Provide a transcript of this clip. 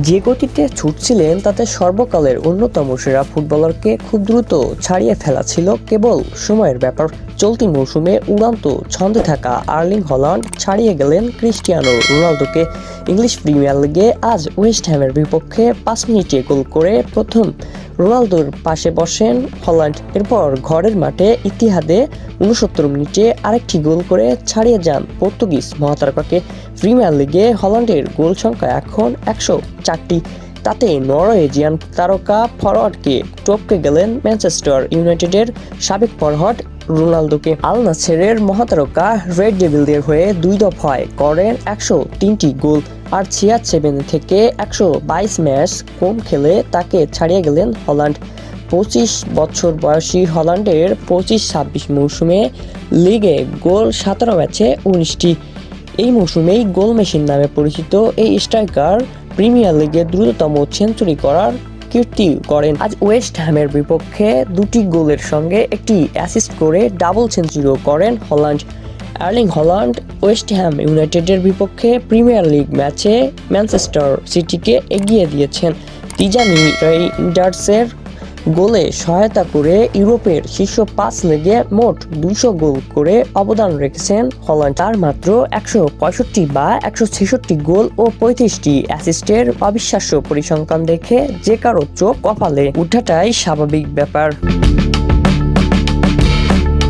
যে গতিতে ছুটছিলেন, তাতে সর্বকালের অন্যতম সেরা ফুটবলারকে খুব দ্রুত ছাড়িয়ে ফেলা ছিল কেবল সময়ের ব্যাপার। চলতি মৌসুমে উড়ান্ত ছন্দে থাকা আর্লিং হল্যান্ড ছাড়িয়ে গেলেন ক্রিস্টিয়ানো রোনালদোকে। ইংলিশ প্রিমিয়ার লিগে আজ ওয়েস্ট হ্যামের বিপক্ষে পাঁচ মিনিটে গোল করে প্রথম রোনালদোর পাশে বসেন হল্যান্ড। এরপর ঘরের মাঠে ইতিহাদে উনসত্তর মিনিটে আরেকটি গোল করে ছাড়িয়ে যান পর্তুগিজ মহাতারকাকে। প্রিমিয়ার লিগে হল্যান্ডের গোল সংখ্যা এখন একশো চারটি। তাতে নরওয়েজিয়ান তারকা ফরওয়ার্ডকে টপকে গেলেন ম্যানচেস্টার ইউনাইটেডের সাবেক ফরওয়ার্ড রোনালদোকে আল নাসেরের মহাতারকা রেড ডেভিলদের হয়ে দুই দফায় করেন একশো তিনটি গোল আর ছিয়াট সেভেন থেকে একশো বাইশ ম্যাচ কম খেলে তাকে ছাড়িয়ে গেলেন হল্যান্ড। পঁচিশ বছর বয়সী হল্যান্ডের পঁচিশ ছাব্বিশ মৌসুমে লিগে গোল সতেরো ম্যাচে উনিশটি। এই মৌসুমেই গোল মেশিন নামে পরিচিত এই স্ট্রাইকার প্রিমিয়ার লিগে দ্রুততম সেঞ্চুরি করার কীর্তি করেন। আজ ওয়েস্ট হ্যামের বিপক্ষে দুটি গোলের সঙ্গে একটি অ্যাসিস্ট করে ডাবল সেঞ্চুরিও করেন Haaland. Erling Haaland West Ham ইউনাইটেডের বিপক্ষে প্রিমিয়ার লিগ ম্যাচে ম্যানচেস্টার সিটিকে এগিয়ে দিয়েছেন। তিজানি রাইডার্সের গোলে সহায়তা করে ইউরোপের শীর্ষ পাঁচ লেগে মোট দুশো গোল করে অবদান রেখেছেন হল্যান্ড। তার মাত্র একশো পঁয়ষট্টি বা একশো ছেষট্টি গোল ও পঁয়ত্রিশটি অ্যাসিস্টের অবিশ্বাস্য পরিসংখ্যান দেখে যে কারও চোখ কপালে উঠাটাই স্বাভাবিক ব্যাপার।